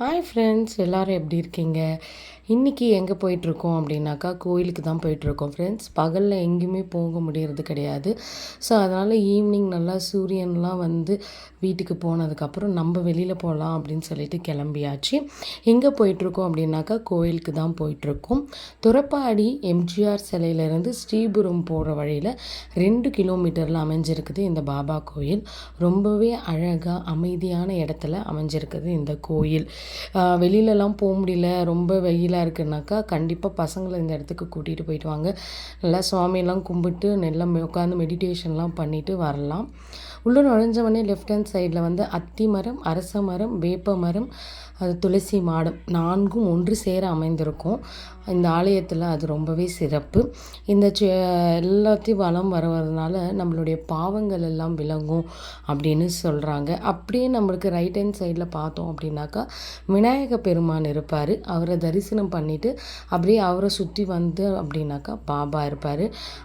Hi friends எல்லோரும் எப்படி இருக்கீங்க? இன்றைக்கி எங்கே போயிட்டுருக்கோம் அப்படின்னாக்கா கோயிலுக்கு தான் போயிட்டுருக்கோம் ஃப்ரெண்ட்ஸ் பகலில் எங்கேயுமே போக முடியறது கிடையாது. ஸோ அதனால் ஈவினிங் நல்லா சூரியன்லாம் வந்து வீட்டுக்கு போனதுக்கப்புறம் நம்ம வெளியில் போகலாம் அப்படின்னு சொல்லிட்டு கிளம்பியாச்சு. எங்கே போயிட்டுருக்கோம் அப்படின்னாக்கா கோயிலுக்கு தான் போயிட்டுருக்கோம். துறப்பாடி எம்ஜிஆர் சிலையிலேருந்து ஸ்ரீபுரம் போகிற வழியில் ரெண்டு கிலோமீட்டரில் அமைஞ்சிருக்குது இந்த பாபா கோயில். ரொம்பவே அழகாக அமைதியான இடத்துல அமைஞ்சிருக்குது இந்த கோயில். வெளியிலலாம் போக முடியல. ரொம்ப வெயிலாக இருக்குனாக்கா கண்டிப்பாக பசங்களை இந்த இடத்துக்கு கூட்டிகிட்டு போயிட்டு வாங்க. நல்லா சுவாமியெல்லாம் கும்பிட்டு நல்லா உட்காந்து மெடிடேஷன்லாம் பண்ணிவிட்டு வரலாம். உள்ளே நுழைஞ்சவொடனே லெஃப்ட் ஹேண்ட் சைடில் வந்து அத்தி மரம் அரச மரம் வேப்ப மரம் அது துளசி மாடம் நான்கும் ஒன்று சேர அமைந்திருக்கும். இந்த ஆலயத்தில் அது ரொம்பவே சிறப்பு. இந்த எல்லாத்தையும் வளம் வரதுனால நம்மளுடைய பாவங்கள் எல்லாம் விளங்கும் அப்படின்னு சொல்கிறாங்க அப்படியே நம்மளுக்கு ரைட் ஹேண்ட் சைடில் பார்த்தோம் அப்படின்னாக்கா விநாயக பெருமான் இருப்பார். அவரை தரிசனம் பண்ணிவிட்டு அப்படியே அவரை சுற்றி வந்து அப்படின்னாக்கா பாபா இருப்பார்.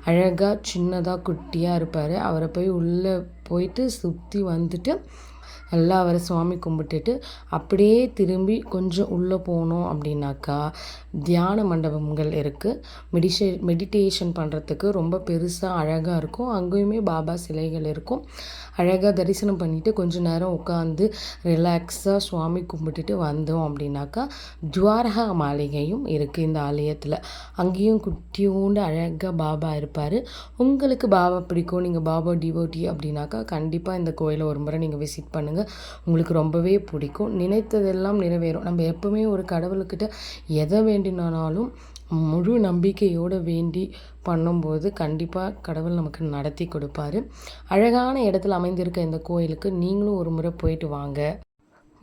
அழகாக சின்னதாக குட்டியாக இருப்பார். அவரை போய் உள்ளே போயிட்டு சுற்றி வந்துட்டு நல்லா அவரை சுவாமி கும்பிட்டுட்டு அப்படியே திரும்பி கொஞ்சம் உள்ளே போனோம் அப்படின்னாக்கா தியான மண்டபங்கள் இருக்குது மெடிஷே மெடிடேஷன் பண்ணுறதுக்கு ரொம்ப பெருசாக அழகாக இருக்கும். அங்கேயுமே பாபா சிலைகள் இருக்கும். அழகாக தரிசனம் பண்ணிவிட்டு கொஞ்சம் நேரம் உட்காந்து ரிலாக்ஸாக சுவாமி கும்பிட்டுட்டு வந்தோம் அப்படின்னாக்கா ஜுவாரகா மாளிகையும் இருக்குது இந்த ஆலயத்தில். அங்கேயும் குட்டியோண்டு அழகாக பாபா இருப்பார். உங்களுக்கு பாபா பிடிக்கும். நீங்கள் பாபா டிவோட்டி அப்படின்னாக்கா கண்டிப்பாக இந்த கோயிலை ஒரு முறை நீங்கள் விசிட் விசிட் பண்ணுங்கள் உங்களுக்கு ரொம்பவே பிடிக்கும். நினைத்ததெல்லாம் நிறைவேறும். நம்ம எப்போவுமே ஒரு கடவுள்கிட்ட எதை வேண்டினாலும் முழு நம்பிக்கையோடு வேண்டி பண்ணும்போது கண்டிப்பாக கடவுள் நமக்கு நடத்தி கொடுப்பாரு. அழகான இடத்துல அமைந்திருக்க இந்த கோயிலுக்கு நீங்களும் ஒரு முறை போயிட்டு வாங்க.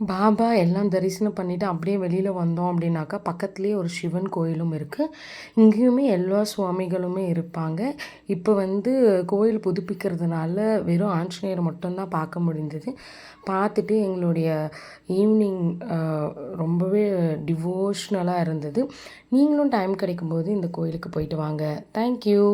பாபா எல்லாம் தரிசனம் பண்ணிவிட்டு அப்படியே வெளியில் வந்தோம் அப்படின்னாக்கா பக்கத்துலேயே ஒரு சிவன் கோயிலும் இருக்குது இங்கேயுமே எல்லா சுவாமிகளுமே இருப்பாங்க. இப்போ வந்து கோயில் புதுப்பிக்கிறதுனால வெறும் ஆஞ்சநேயர் மட்டும்தான் பார்க்க முடிஞ்சது. பார்த்துட்டு எங்களுடைய ஈவினிங் ரொம்பவே டிவோஷ்னலாக இருந்தது. நீங்களும் டைம் கிடைக்கும்போது இந்த கோயிலுக்கு போயிட்டு வாங்க. தேங்க்யூ